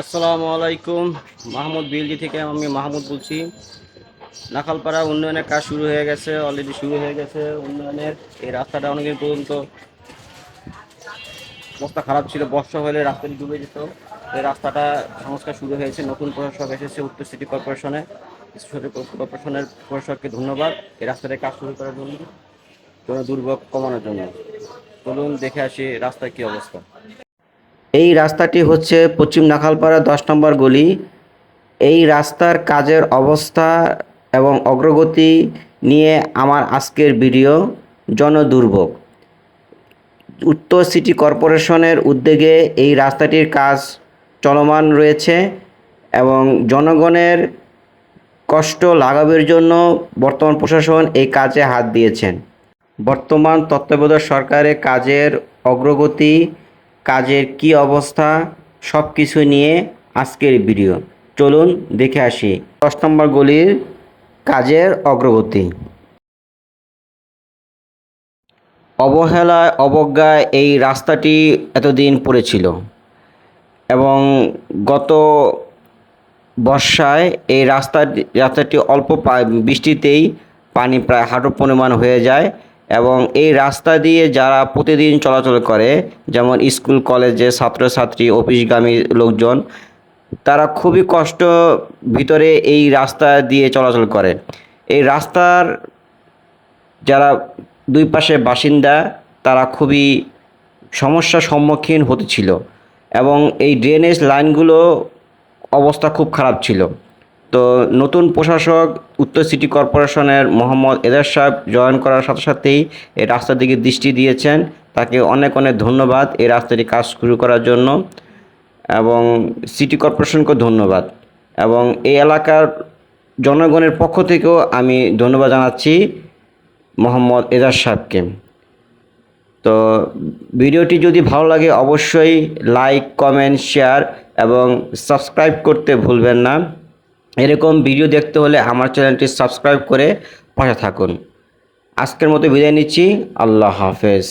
আসসালামু আলাইকুম। মাহমুদ বিলজি থেকে আমি মাহমুদ বলছি। নাখালপাড়া উন্নয়নের কাজ শুরু হয়ে গেছে অলরেডি শুরু হয়ে গেছে। উন্নয়নের এই রাস্তাটা অনেকদিন পর্যন্ত অবস্থা খারাপ ছিল, বর্ষা হলে রাস্তাটি ডুবে যেত। এই রাস্তাটা সংস্কার শুরু হয়েছে, নতুন প্রশাসক এসেছে উত্তর সিটি কর্পোরেশনে। কর্পোরেশনের প্রশাসককে ধন্যবাদ। এই রাস্তাটায় কাজ শুরু করার জন্য কোনো দুর্ভোগ কমানোর জন্য। চলুন দেখে আসি রাস্তার কী অবস্থা। এই রাস্তাটি হচ্ছে পশ্চিম নাখালপাড়া দশ নম্বর গলি। এই রাস্তার কাজের অবস্থা এবং অগ্রগতি নিয়ে আমার আজকের ভিডিও জনদুর্ভোগ। উত্তর সিটি কর্পোরেশনের উদ্যোগে এই রাস্তাটির কাজ চলমান রয়েছে এবং জনগণের কষ্ট লাঘবের জন্য বর্তমান প্রশাসন এই কাজে হাত দিয়েছেন। বর্তমান তত্ত্বাবধায়ক সরকারের কাজের অগ্রগতি কাজের কি অবস্থা সব কিছু নিয়ে আজকের ভিডিও। চলুন দেখে আসি। দশ নম্বর গলির কাজের অগ্রগতি। অবহেলায়, অবজ্ঞায় এই রাস্তাটি এতদিন পড়েছিল এবং গত বর্ষায় এই রাস্তা রাস্তাটি অল্প বৃষ্টিতেই পানি প্রায় হাঁটু পরিমাণ হয়ে যায়। এবং এই রাস্তা দিয়ে যারা প্রতিদিন চলাচল করে, যেমন স্কুল, কলেজে ছাত্রছাত্রী, অফিসগামী লোকজন, তারা খুবই কষ্ট ভিতরে এই রাস্তা দিয়ে চলাচল করে। এই রাস্তার যারা দুই পাশে বাসিন্দা, তারা খুবই সমস্যার সম্মুখীন হতেছিল এবং এই ড্রেনেজ লাইনগুলো অবস্থা খুব খারাপ ছিল। তো নতুন প্রশাসক, উত্তর সিটি কর্পোরেশনের মোহাম্মদ এদার সাহেব জয়েন করার সাথে সাথেই এই রাস্তার দিকে দৃষ্টি দিয়েছেন। তাকে অনেক অনেক ধন্যবাদ এই রাস্তাটি কাজ শুরু করার জন্য এবং সিটি কর্পোরেশনকেও ধন্যবাদ এবং এই এলাকার জনগণের পক্ষ থেকেও আমি ধন্যবাদ জানাচ্ছি মোহাম্মদ এজাজ সাহেবকে। তো ভিডিওটি যদি ভালো লাগে অবশ্যই লাইক, কমেন্ট, শেয়ার এবং সাবস্ক্রাইব করতে ভুলবেন না। এরকম ভিডিও দেখতে হলে আমার চ্যানেলটি সাবস্ক্রাইব করে পাশে থাকুন। আজকের মতো বিদায় নিচ্ছি। আল্লাহ হাফেজ।